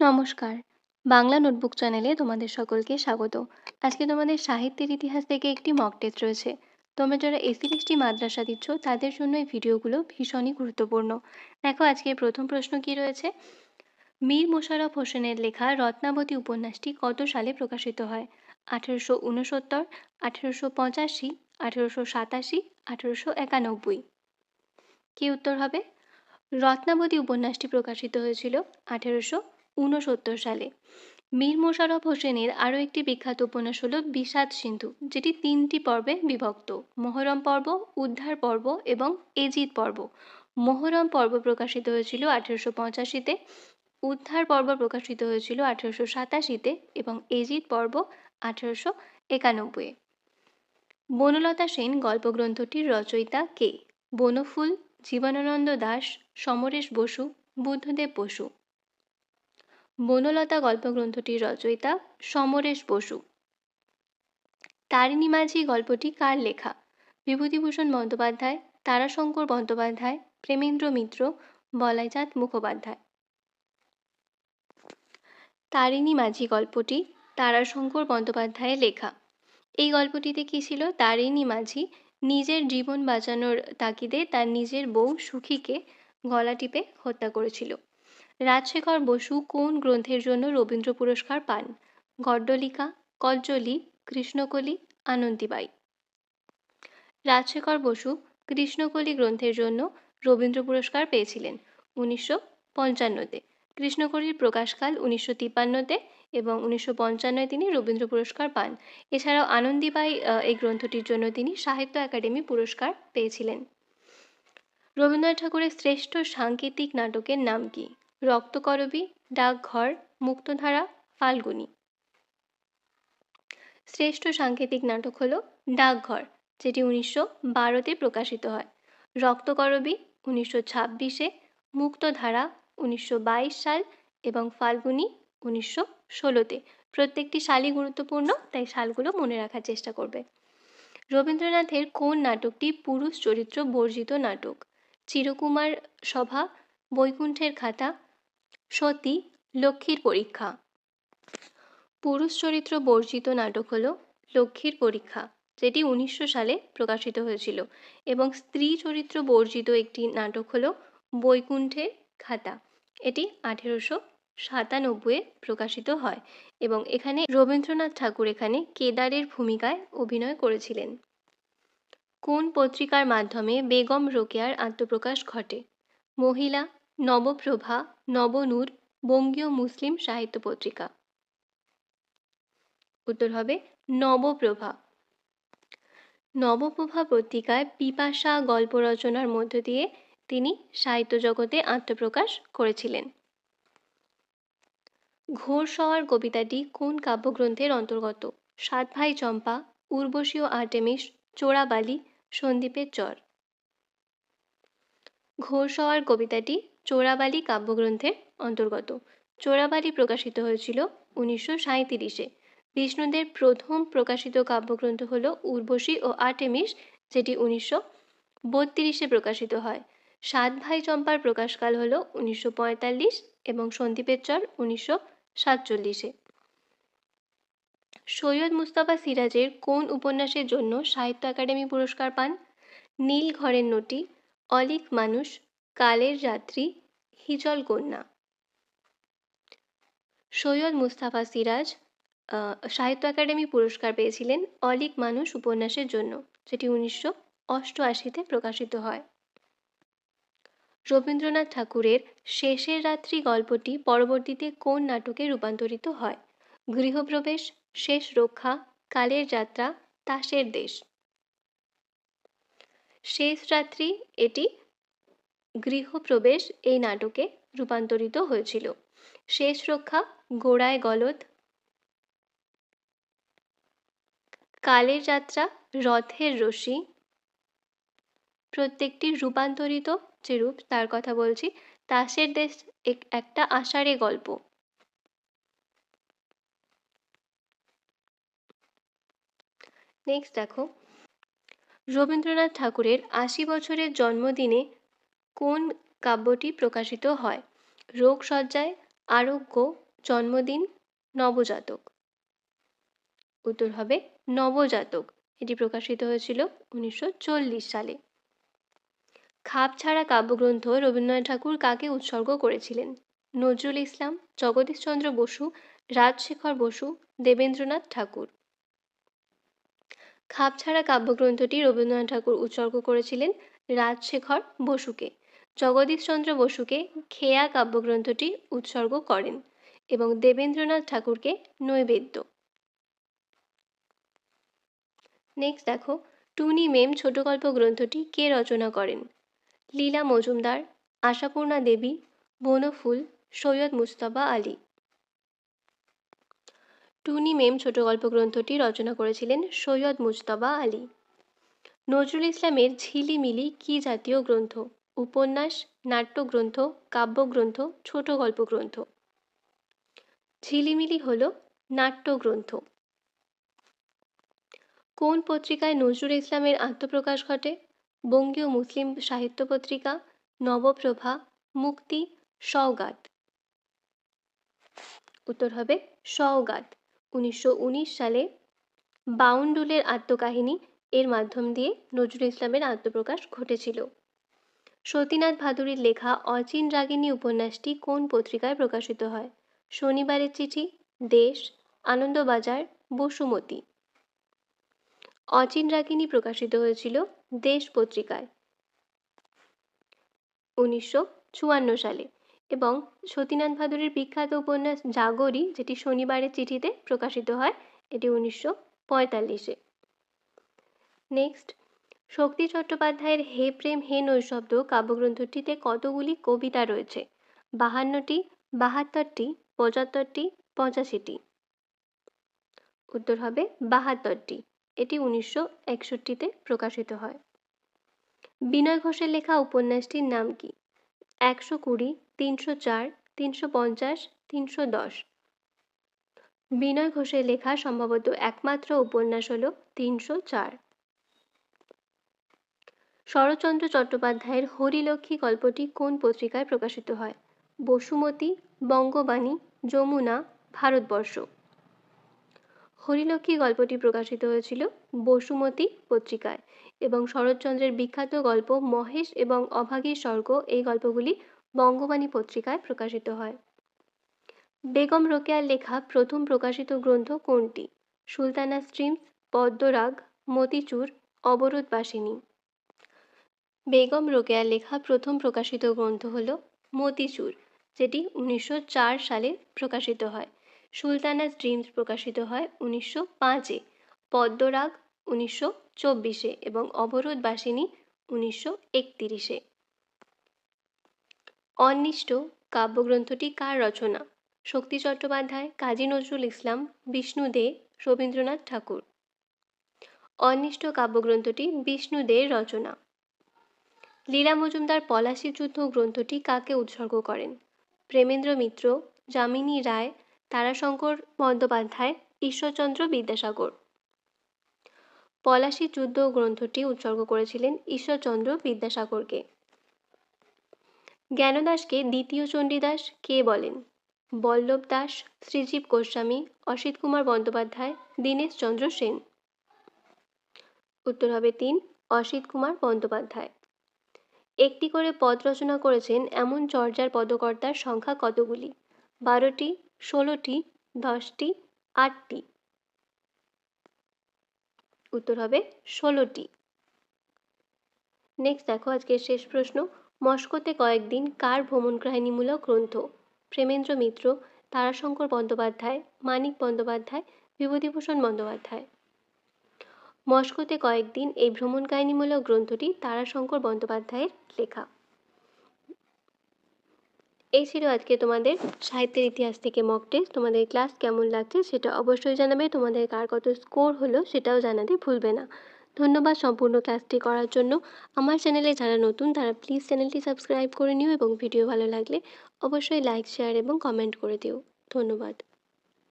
নমস্কার। বাংলা নোটবুক চ্যানেলে তোমাদের সকলকে স্বাগত। আজকে তোমাদের সাহিত্যের ইতিহাস থেকে একটি মক টেস্ট রয়েছে। তোমরা যারা এসি মাদ্রাসা দিচ্ছ, তাদের জন্য এই ভিডিওগুলো ভীষণই গুরুত্বপূর্ণ। দেখো আজকে প্রথম প্রশ্ন কি রয়েছে? মীর মোশাররফ হোসেনের লেখা রত্নাবতী উপন্যাসটি কত সালে প্রকাশিত হয়? আঠেরোশো উনসত্তর আঠেরোশো পঁচাশি, আঠেরোশো সাতাশি, আঠেরোশো একানব্বই। কি উত্তর হবে? রত্নাবতী উপন্যাসটি প্রকাশিত হয়েছিল আঠেরোশো ঊনসত্তর সালে। মীর মোশাররফ হোসেনের আরও একটি বিখ্যাত উপন্যাস হল বিষাদ সিন্ধু, যেটি তিনটি পর্বে বিভক্ত, মোহরম পর্ব, উদ্ধার পর্ব এবং এজিদ পর্ব। মোহরম পর্ব প্রকাশিত হয়েছিল আঠেরোশো পঁচাশিতে, উদ্ধার পর্ব প্রকাশিত হয়েছিল আঠেরোশো সাতাশিতে এবং এজিদ পর্ব আঠেরোশো একানব্বইয়ে বনলতা সেন গল্পগ্রন্থটির রচয়িতা কে? বনফুল, জীবনানন্দ দাস, সমরেশ বসু, বুদ্ধদেব বসু। বনলতা গল্পগ্রন্থটির রচয়িতা সমরেশ বসু। তারিণী মাঝি গল্পটি কার লেখা? বিভূতিভূষণ বন্দ্যোপাধ্যায়, তারাশঙ্কর বন্দ্যোপাধ্যায়, প্রেমেন্দ্র মিত্র, বলাইচাঁদ মুখোপাধ্যায়। তারিণী মাঝি গল্পটি তারাশঙ্কর বন্দ্যোপাধ্যায়ের লেখা। এই গল্পটিতে কী ছিল? তারিণী মাঝি নিজের জীবন বাঁচানোর তাগিদে তার নিজের বউ সুখীকে গলা টিপে হত্যা করেছিল। রাজশেখর বসু কোন গ্রন্থের জন্য রবীন্দ্র পুরস্কার পান? গড্ডলিকা, কজ্জলি, কৃষ্ণকলি, আনন্দিবাই। রাজশেখর বসু কৃষ্ণকলি গ্রন্থের জন্য রবীন্দ্র পুরস্কার পেয়েছিলেন উনিশশো পঞ্চান্নতে। কৃষ্ণকলির প্রকাশকাল উনিশশো তিপ্পান্নতে এবং উনিশশো পঞ্চান্নয় তিনি রবীন্দ্র পুরস্কার পান। এছাড়াও আনন্দিবাই এই গ্রন্থটির জন্য তিনি সাহিত্য একাডেমি পুরস্কার পেয়েছিলেন। রবীন্দ্রনাথ ঠাকুরের শ্রেষ্ঠ সাংকেতিক নাটকের নাম কি? রক্তকরবী, ডাকঘর, মুক্তধারা, ফাল্গুনী। শ্রেষ্ঠ সাংকেতিক নাটক হল ডাকঘর, যেটি উনিশশো বারোতে প্রকাশিত হয়। রক্তকরবী উনিশশো ছাব্বিশে, মুক্তধারা উনিশশো বাইশ সাল এবং ফাল্গুনী উনিশশো ষোলোতে। প্রত্যেকটি সালই গুরুত্বপূর্ণ, তাই সালগুলো মনে রাখার চেষ্টা করবে। রবীন্দ্রনাথের কোন নাটকটি পুরুষ চরিত্র বর্জিত নাটক? চিরকুমার সভা, বৈকুণ্ঠের খাতা সতী, লক্ষ্মীর পরীক্ষা। পুরুষ চরিত্র বর্জিত নাটক হল লক্ষ্মীর পরীক্ষা, যেটি উনিশশো সালে প্রকাশিত হয়েছিল এবং স্ত্রী চরিত্র বর্জিত একটি নাটক হল বৈকুণ্ঠের খাতা। এটি আঠেরোশো সাতানব্বইয়ে প্রকাশিত হয় এবং এখানে রবীন্দ্রনাথ ঠাকুর এখানে কেদারের ভূমিকায় অভিনয় করেছিলেন। কোন পত্রিকার মাধ্যমে বেগম রোকেয়ার আত্মপ্রকাশ ঘটে? মহিলা, নবপ্রভা নবনূর বঙ্গীয় মুসলিম সাহিত্য পত্রিকা। উত্তর হবে নবপ্রভা। নবপ্রভা পত্রিকায় পিপাসা গল্প রচনার মধ্য দিয়ে তিনি সাহিত্য জগতে আত্মপ্রকাশ করেছিলেন। ঘোড়সওয়ার কবিতাটি কোন কাব্যগ্রন্থের অন্তর্গত? সাত ভাই চম্পা, উর্বশী ও আর্টেমিস, চোরাবালি, সন্দীপের চর। ঘোড়সওয়ার কবিতাটি চোরাবালি কাব্যগ্রন্থের অন্তর্গত। চোরাবালি প্রকাশিত হয়েছিল উনিশশো সাঁইত্রিশে। বিষ্ণুদের প্রথম প্রকাশিত কাব্যগ্রন্থ হল উর্বশী ও আর্টেমিস, যেটি উনিশশো বত্রিশে প্রকাশিত হয়। সাত ভাই চম্পার প্রকাশকাল হল উনিশশো পঁয়তাল্লিশ এবং সন্দীপের চর উনিশশো সাতচল্লিশে। সৈয়দ মুস্তাফা সিরাজের কোন উপন্যাসের জন্য সাহিত্য একাডেমি পুরস্কার পান? নীল ঘরের নটি, অলিক মানুষ কালের রাত্রি হিজল কন্যা। সৈয়দ মুস্তাফা সিরাজ সাহিত্য একাডেমি পুরস্কার পেয়েছিলেন অলিক মানুষ উপন্যাসের জন্য, যেটি উনিশশো অষ্টআশিতে প্রকাশিত হয়। রবীন্দ্রনাথ ঠাকুরের শেষের রাত্রি গল্পটি পরবর্তীতে কোন নাটকে রূপান্তরিত হয়? গৃহপ্রবেশ, শেষ রক্ষা, কালের যাত্রা, তাসের দেশ। শেষ রাত্রি এটি গৃহপ্রবেশ এই নাটকে রূপান্তরিত হয়েছিল। শেষ রক্ষা, গোড়ায় গলদ। কালের যাত্রা, রথের রশি প্রত্যেকটি রূপান্তরিত যে রূপ, তার কথা বলছি তাসের দেশ একটা আষাঢ়ে গল্প। নেক্সট দেখো। রবীন্দ্রনাথ ঠাকুরের আশি বছরের জন্মদিনে কোন কাব্যটি প্রকাশিত হয়? রোগসজ্জায় আরোগ্য, জন্মদিন, নবজাতক। উত্তর হবে নবজাতক। এটি প্রকাশিত হয়েছিল উনিশশো চল্লিশ সালে। খাপ ছাড়া কাব্যগ্রন্থ রবীন্দ্রনাথ ঠাকুর কাকে উৎসর্গ করেছিলেন? নজরুল ইসলাম, জগদীশচন্দ্র বসু, রাজশেখর বসু, দেবেন্দ্রনাথ ঠাকুর। খাপ ছাড়া কাব্যগ্রন্থটি রবীন্দ্রনাথ ঠাকুর উৎসর্গ করেছিলেন রাজশেখর বসুকে। জগদীশচন্দ্র বসুকে খেয়া কাব্যগ্রন্থটি উৎসর্গ করেন এবং দেবেন্দ্রনাথ ঠাকুরকে নৈবেদ্য। নেক্সট দেখো, টুনি মেম ছোট গল্প গ্রন্থটি কে রচনা করেন? লীলা মজুমদার, আশাপূর্ণা দেবী বনফুল সৈয়দ মুস্তফা আলী। টুনি মেম ছোট গল্প গ্রন্থটি রচনা করেছিলেন সৈয়দ মুজতবা আলী। নজরুল ইসলামের ঝিলিমিলি কি জাতীয় গ্রন্থ? উপন্যাস, নাট্যগ্রন্থ, কাব্যগ্রন্থ, ছোট গল্প গ্রন্থ ঝিলিমিলি হল নাট্যগ্রন্থ। কোন পত্রিকায় নজরুল ইসলামের আত্মপ্রকাশ ঘটে? বঙ্গীয় মুসলিম সাহিত্য পত্রিকা, নবপ্রভা, মুক্তি, সওগাত। উত্তর হবে সওগাত, উনিশশো উনিশ সালে বাউন্ডুলের আত্মকাহিনী এর মাধ্যম দিয়ে নজরুল ইসলামের আত্মপ্রকাশ ঘটেছিল। সতীনাথ ভাদুরীর লেখা অচিন রাগিনী উপন্যাসটি কোন পত্রিকায় প্রকাশিত হয়? শনিবারের চিঠি, দেশ, আনন্দবাজার, বসুমতী। অচিন রাগিনী প্রকাশিত হয়েছিল দেশ পত্রিকায় উনিশশো চুয়ান্ন সালে এবং সতীনাথ ভাদুরীর বিখ্যাত উপন্যাস জাগরি, যেটি শনিবারের চিঠিতে প্রকাশিত হয়, এটি উনিশশো পঁয়তাল্লিশে। নেক্সট শক্তি চট্টোপাধ্যায়ের হে প্রেম হে নৈশব্দ কাব্যগ্রন্থটিতে কতগুলি কবিতা রয়েছে? বাহান্নটি, বাহাত্তরটি, পঁচাত্তরটি, পঁচাশিটি। উত্তর হবে বাহাত্তরটি। এটি উনিশশো একষট্টিতে প্রকাশিত হয়। বিনয় ঘোষের লেখা উপন্যাসটির নাম কি? একশো কুড়ি, তিনশো চার, তিনশো পঞ্চাশ, তিনশো দশ। বিনয় ঘোষের লেখা সম্ভবত একমাত্র উপন্যাস হল তিনশো চার। শরৎচন্দ্র চট্টোপাধ্যায়ের হরিলক্ষ্মী গল্পটি কোন পত্রিকায় প্রকাশিত হয়? বসুমতী, বঙ্গবাণী, যমুনা, ভারতবর্ষ। হরিলক্ষ্মী গল্পটি প্রকাশিত হয়েছিল বসুমতী পত্রিকায় এবং শরৎচন্দ্রের বিখ্যাত গল্প মহেশ এবং অভাগীর স্বর্গ এই গল্পগুলি বঙ্গবাণী পত্রিকায় প্রকাশিত হয়। বেগম রোকেয়ার লেখা প্রথম প্রকাশিত গ্রন্থ কোনটি? সুলতানা স্ট্রিমস, পদ্মরাগ, মতিচুর অবরোধবাসিনী বেগম রোকেয়ার লেখা প্রথম প্রকাশিত গ্রন্থ হল মতিচুর, যেটি উনিশশো চার সালে প্রকাশিত হয়। সুলতানা ড্রিমস প্রকাশিত হয় উনিশশো পাঁচে, পদ্মরাগ উনিশশো চব্বিশে এবং অবরোধবাসিনী উনিশশো একতিরিশে। অনিষ্ট কাব্যগ্রন্থটি কার রচনা? শক্তি চট্টোপাধ্যায়, কাজী নজরুল ইসলাম, বিষ্ণু দে, রবীন্দ্রনাথ ঠাকুর। অনিষ্ট কাব্যগ্রন্থটি বিষ্ণু দের রচনা। লীলা মজুমদার পলাশী যুদ্ধ গ্রন্থটি কাকে উৎসর্গ করেন? প্রেমেন্দ্র মিত্র, যামিনী রায়, তারাশঙ্কর বন্দ্যোপাধ্যায়, ঈশ্বরচন্দ্র বিদ্যাসাগর। পলাশী যুদ্ধ গ্রন্থটি উৎসর্গ করেছিলেন ঈশ্বরচন্দ্র বিদ্যাসাগরকে। জ্ঞানদাসকে দ্বিতীয় চণ্ডীদাস কে বলেন? বল্লভ দাস, শ্রীজীব গোস্বামী, অসিত কুমার বন্দ্যোপাধ্যায়, দীনেশ চন্দ্র সেন। উত্তর হবে তিন, অসিত কুমার বন্দ্যোপাধ্যায়। একটি করে পদ রচনা করেছেন এমন চর্যার পদকর্তার সংখ্যা কতগুলি? বারোটি, ষোলোটি, দশটি, আটটি। উত্তর হবে ষোলোটি। নেক্সট দেখো আজকের শেষ প্রশ্ন। মস্কোতে কয়েকদিন কার ভ্রমণ কাহিনীমূলক গ্রন্থ? প্রেমেন্দ্র মিত্র, তারাশঙ্কর বন্দ্যোপাধ্যায়, মানিক বন্দ্যোপাধ্যায়, বিভূতিভূষণ বন্দ্যোপাধ্যায়। মস্কোতে কয়েকদিন এই ভ্রমণ কাহিনীমূলক গ্রন্থটি তারাশঙ্কর বন্দ্যোপাধ্যায়ের লেখা। এই ছিল আজকে তোমাদের সাহিত্যের ইতিহাস থেকে মক টেস্ট তোমাদের ক্লাস কেমন লাগছে সেটা অবশ্যই জানাবে। তোমাদের কার কত স্কোর হলো সেটাও জানাতে ভুলবে না। ধন্যবাদ সম্পূর্ণ ক্লাসটি করার জন্য। আমার চ্যানেলে যারা নতুন, তারা প্লিজ চ্যানেলটি সাবস্ক্রাইব করে নিও এবং ভিডিও ভালো লাগলে অবশ্যই লাইক শেয়ার এবং কমেন্ট করে দিও। ধন্যবাদ।